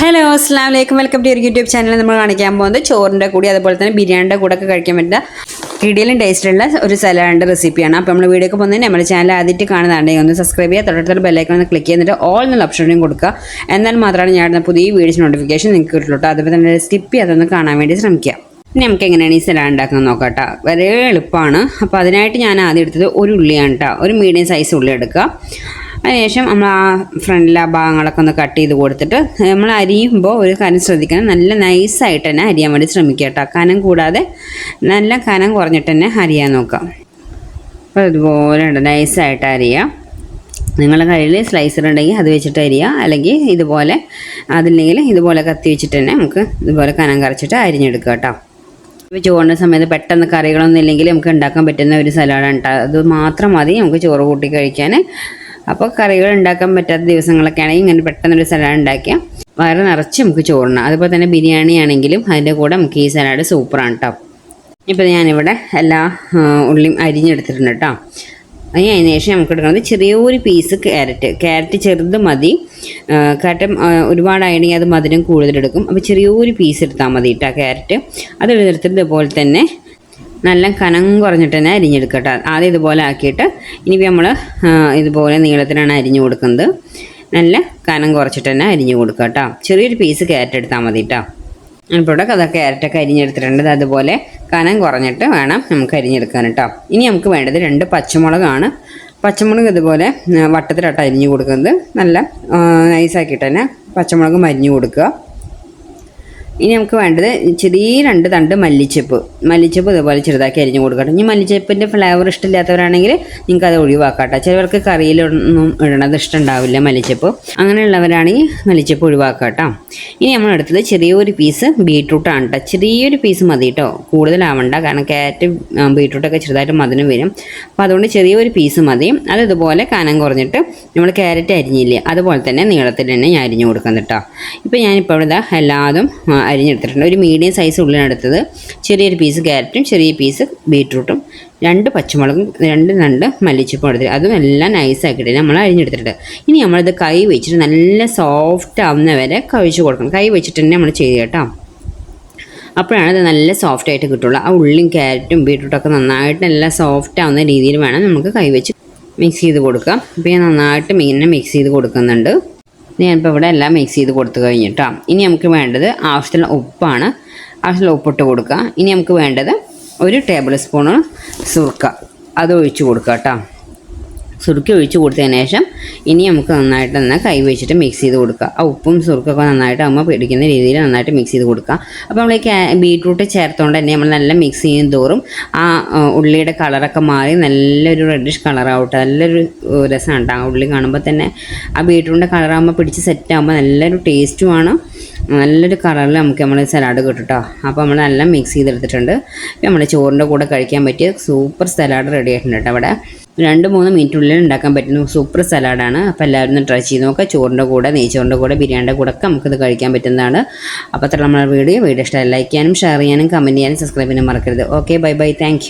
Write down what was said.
Hello അസ്സാം വലൈക്കും welcome to YouTube channel നമ്മൾ കാണിക്കാൻ പോകുന്നത് ചോറിന്റെ കൂടി അതുപോലെ തന്നെ ബിരിയാണിയുടെ കൂടെ ഒക്കെ കഴിക്കാൻ പറ്റുന്ന ഇടിയിലും ടേസ്റ്റുള്ള ഒരു സലാഡിന്റെ റെസിപ്പിയാണ് അപ്പോൾ നമ്മൾ വീഡിയോ ഒക്കെ പോകുന്നതിന് നമ്മുടെ ചാനൽ ആദ്യമായിട്ട് കാണുന്നുണ്ടെങ്കിൽ ഒന്ന് സബ്സ്ക്രൈബ് ചെയ്യുക തൊട്ടടുത്തുള്ള ബെല്ലൈക്കൺ ഒന്ന് ക്ലിക്ക് ചെയ്തിട്ട് ഓൾ എന്നുള്ള ഓപ്ഷനും കൊടുക്കുക. എന്നാൽ മാത്രമാണ് ഞാൻ പുതിയ വീഡിയോസ് നോട്ടിഫിക്കേഷൻ നിങ്ങൾക്ക് കിട്ടുള്ളൂ കേട്ടോ അതുപോലെ തന്നെ സ്കിപ്പ് ചെയ്യാതൊന്ന് കാണാൻ വേണ്ടി ശ്രമിക്കുക. ഇനി നമുക്ക് എങ്ങനെയാണ് ഈ സലാഡ് ഉണ്ടാക്കുന്നത് നോക്കാം കേട്ടോ. വളരെ എളുപ്പമാണ്. അപ്പോൾ അതിനായിട്ട് ഞാൻ ആദ്യം എടുത്തത് ഒരു ഉള്ളിയാണ് കേട്ടോ. ഒരു മീഡിയം സൈസ് ഉള്ളി എടുക്കുക. അതിനുശേഷം നമ്മൾ ആ ഫ്രണ്ടിലെ ആ ഭാഗങ്ങളൊക്കെ ഒന്ന് കട്ട് ചെയ്ത് കൊടുത്തിട്ട് നമ്മൾ അരിയുമ്പോൾ ഒരു കാര്യം ശ്രദ്ധിക്കണം. നല്ല നൈസായിട്ട് തന്നെ അരിയാൻ വേണ്ടി ശ്രമിക്കുക കേട്ടോ കനം കൂടാതെ നല്ല കനം കുറഞ്ഞിട്ട് തന്നെ അരിയാൻ നോക്കാം. അപ്പോൾ ഇതുപോലെ ഉണ്ട്. നൈസായിട്ട് അരിയാം. നിങ്ങളുടെ കയ്യിൽ സ്ലൈസർ ഉണ്ടെങ്കിൽ അത് വെച്ചിട്ട് അരിയുക അല്ലെങ്കിൽ ഇതുപോലെ അതില്ലെങ്കിൽ ഇതുപോലെ കത്തി വെച്ചിട്ട് തന്നെ നമുക്ക് ഇതുപോലെ കനം കറച്ചിട്ട് അരിഞ്ഞെടുക്കുക കേട്ടോ. ഇപ്പോൾ ചോറിന്റെ സമയത്ത് പെട്ടെന്ന് കറികളൊന്നും ഇല്ലെങ്കിൽ നമുക്ക് ഉണ്ടാക്കാൻ പറ്റുന്ന ഒരു സലാഡാണ് കേട്ടോ. അത് മാത്രം മതി. നമുക്ക് ചോറ് കൂട്ടി കഴിക്കാൻ. അപ്പോൾ കറികൾ ഉണ്ടാക്കാൻ പറ്റാത്ത ദിവസങ്ങളൊക്കെ ആണെങ്കിൽ ഇങ്ങനെ പെട്ടെന്നൊരു സലാഡ് ഉണ്ടാക്കിയാൽ വയറ് നിറച്ച് നമുക്ക് ചോറിനാം അതുപോലെ തന്നെ ബിരിയാണി ആണെങ്കിലും അതിന്റെ കൂടെ നമുക്ക് ഈ സലാഡ് സൂപ്പറാണ് കേട്ടോ ഇപ്പോൾ ഞാനിവിടെ എല്ലാ ഉള്ളിയും അരിഞ്ഞെടുത്തിട്ടുണ്ട് കേട്ടോ അതിന് അതിന് ശേഷം നമുക്ക് എടുക്കുന്നത് ചെറിയൊരു പീസ് ക്യാരറ്റ് ക്യാരറ്റ് ചെറുത് മതി. കാറ്റം ഒരുപാടായിരുന്നെങ്കിൽ അത് മധുരം കൂടുതലെടുക്കും അപ്പോൾ ചെറിയൊരു പീസ് എടുത്താൽ മതി കേട്ടോ ക്യാരറ്റ് അതെടുത്തിട്ട് ഇതുപോലെ തന്നെ നല്ല കനം കുറഞ്ഞിട്ട് തന്നെ അരിഞ്ഞെടുക്കട്ടെ. ആദ്യം ഇതുപോലെ ആക്കിയിട്ട് ഇനിയിപ്പോൾ നമ്മൾ ഇതുപോലെ നീളത്തിനാണ് അരിഞ്ഞു കൊടുക്കുന്നത്. നല്ല കനം കുറച്ചിട്ട് തന്നെ അരിഞ്ഞു കൊടുക്കുക കേട്ടോ. ചെറിയൊരു പീസ് ക്യാരറ്റ് എടുത്താൽ മതി കേട്ടോ. ഇപ്പോൾ കഥ ക്യാരറ്റൊക്കെ അരിഞ്ഞെടുത്തിട്ടുണ്ട്. അതുപോലെ കനം കുറഞ്ഞിട്ട് വേണം നമുക്ക് അരിഞ്ഞെടുക്കാൻ കേട്ടോ. ഇനി നമുക്ക് വേണ്ടത് രണ്ട് പച്ചമുളകാണ്. പച്ചമുളക് ഇതുപോലെ ആ, അരിഞ്ഞു കൊടുക്കുന്നത്. നല്ല നൈസാക്കിയിട്ട് തന്നെ പച്ചമുളകും അരിഞ്ഞു കൊടുക്കുക. ഇനി നമുക്ക് വേണ്ടത് ചെറിയ രണ്ട് തണ്ട് മല്ലിച്ചപ്പ്. മല്ലിച്ചപ്പ് ഇതുപോലെ ചെറുതാക്കി അരിഞ്ഞു കൊടുക്കട്ടെ. ഇനി മല്ലിച്ചപ്പിന്റെ ഫ്ലേവർ ഇഷ്ടമില്ലാത്തവരാണെങ്കിൽ നിങ്ങൾക്ക് അത് ഒഴിവാക്കാട്ടോ. ചിലവർക്ക് കറിയിലൊന്നും ഇടണത് ഇഷ്ടമുണ്ടാവില്ല മല്ലിച്ചപ്പ്. അങ്ങനെയുള്ളവരാണെങ്കിൽ മല്ലിച്ചപ്പ് ഒഴിവാക്കാട്ടോ. ഇനി നമ്മൾ എടുത്തത് ചെറിയൊരു പീസ് ബീട്രൂട്ടാണ് കേട്ടോ ചെറിയൊരു പീസ് മതി കേട്ടോ കൂടുതലാവണ്ട. കാരണം ക്യാരറ്റ് ബീട്രൂട്ടൊക്കെ ചെറുതായിട്ട് മതിന് വരും. അപ്പോൾ അതുകൊണ്ട് ചെറിയൊരു പീസ് മതി. അത് ഇതുപോലെ കനം കുറഞ്ഞിട്ട് നമ്മൾ ക്യാരറ്റ് അരിഞ്ഞില്ലേ അതുപോലെ തന്നെ നീളത്തിൽ തന്നെ ഞാൻ അരിഞ്ഞു കൊടുക്കുന്നത് കേട്ടോ ഇപ്പോൾ ഞാനിപ്പോൾ ഇവിടെ എല്ലാതും അരിഞ്ഞെടുത്തിട്ടുണ്ട്. ഒരു മീഡിയം സൈസ് ഉള്ളിനെടുത്തത് ചെറിയൊരു പീസ് ക്യാരറ്റും ചെറിയ പീസ് ബീട്രൂട്ടും രണ്ട് പച്ചമുളകും രണ്ട് രണ്ട് മല്ലിച്ചപ്പും എടുത്തിട്ട് അതും എല്ലാം നൈസാക്കിയിട്ട് നമ്മൾ അരിഞ്ഞെടുത്തിട്ടുണ്ട്. ഇനി നമ്മളിത് കൈ വെച്ചിട്ട് നല്ല സോഫ്റ്റ് ആവുന്ന വരെ കഴിച്ചു കൊടുക്കണം. കൈ വെച്ചിട്ട് തന്നെ നമ്മൾ ചെയ്ത് കേട്ടോ. അപ്പോഴാണ് അത് നല്ല സോഫ്റ്റ് ആയിട്ട് കിട്ടുള്ളൂ. ആ ഉള്ളിയും ക്യാരറ്റും ബീട്രൂട്ടൊക്കെ നന്നായിട്ട് നല്ല സോഫ്റ്റ് ആവുന്ന രീതിയിൽ വേണം നമുക്ക് കൈ വെച്ച് മിക്സ് ചെയ്ത് കൊടുക്കാം. അപ്പോൾ ഞാൻ നന്നായിട്ട് മീനിനെ മിക്സ് ചെയ്ത് കൊടുക്കുന്നുണ്ട്. ഞാനിപ്പോൾ ഇവിടെ എല്ലാം മിക്സ് ചെയ്ത് കൊടുത്തു കഴിഞ്ഞിട്ടോ. ഇനി നമുക്ക് വേണ്ടത് ആവശ്യത്തിനുള്ള ഉപ്പാണ്. ആവശ്യത്തിലുള്ള ഉപ്പിട്ട് കൊടുക്കുക ഇനി നമുക്ക് വേണ്ടത് ഒരു ടേബിൾ സ്പൂണ് സുർക്ക. അത് ഒഴിച്ച് കൊടുക്കുക കേട്ടോ സുറുക്കി ഒഴിച്ച് കൊടുത്തതിന് ശേഷം ഇനി നമുക്ക് നന്നായിട്ട് തന്നെ കൈ വെച്ചിട്ട് മിക്സ് ചെയ്ത് കൊടുക്കുക. ആ ഉപ്പും സുറുക്കൊക്കെ നന്നായിട്ട് അമ്മ പിടിക്കുന്ന രീതിയിൽ നന്നായിട്ട് മിക്സ് ചെയ്ത് കൊടുക്കുക. അപ്പോൾ നമ്മൾ ഈ ബീട്രൂട്ട് ചേർത്തുകൊണ്ട് തന്നെ നമ്മൾ നല്ല മിക്സ് ചെയ്യും തോറും ആ ഉള്ളിയുടെ കളറൊക്കെ മാറി നല്ലൊരു റെഡിഷ് കളറാവട്ടെ നല്ലൊരു രസം രസമാണ് ആ ഉള്ളി കാണുമ്പോൾ തന്നെ ആ ബീട്രൂട്ടിന്റെ കളറാകുമ്പോൾ പിടിച്ച് സെറ്റ് ആകുമ്പോൾ നല്ലൊരു ടേസ്റ്റുമാണ് നല്ലൊരു കളറിൽ നമുക്ക് നമ്മൾ സലാഡ് കിട്ടും കേട്ടോ അപ്പോൾ നമ്മൾ നല്ല മിക്സ് ചെയ്തെടുത്തിട്ടുണ്ട്. നമ്മൾ ചോറിന്റെ കൂടെ കഴിക്കാൻ പറ്റിയ സൂപ്പർ സലാഡ് റെഡി ആയിട്ടുണ്ട് കേട്ടോ അവിടെ രണ്ട് മൂന്ന് മിനിറ്റുള്ളിൽ ഉണ്ടാക്കാൻ പറ്റുന്ന സൂപ്പർ സലാഡാണ്. അപ്പോൾ എല്ലാവരും ഒന്ന് ട്രൈ ചെയ്ത് നോക്കുക ചോറിന്റെ കൂടെ നെയ്ച്ചോറിന്റെ കൂടെ ബിരിയാണിയുടെ കൂടെ ഒക്കെ നമുക്കിത് കഴിക്കാൻ പറ്റുന്നതാണ്. അപ്പോൾ അത്ര നമ്മുടെ വീഡിയോ. വീഡിയോ ഇഷ്ടമായി ലൈക്ക് ചെയ്യാനും ഷെയർ ചെയ്യാനും കമന്റ് ചെയ്യാനും സബ്സ്ക്രൈബ് ചെയ്യാനും മറക്കരുത്. Okay bye bye thank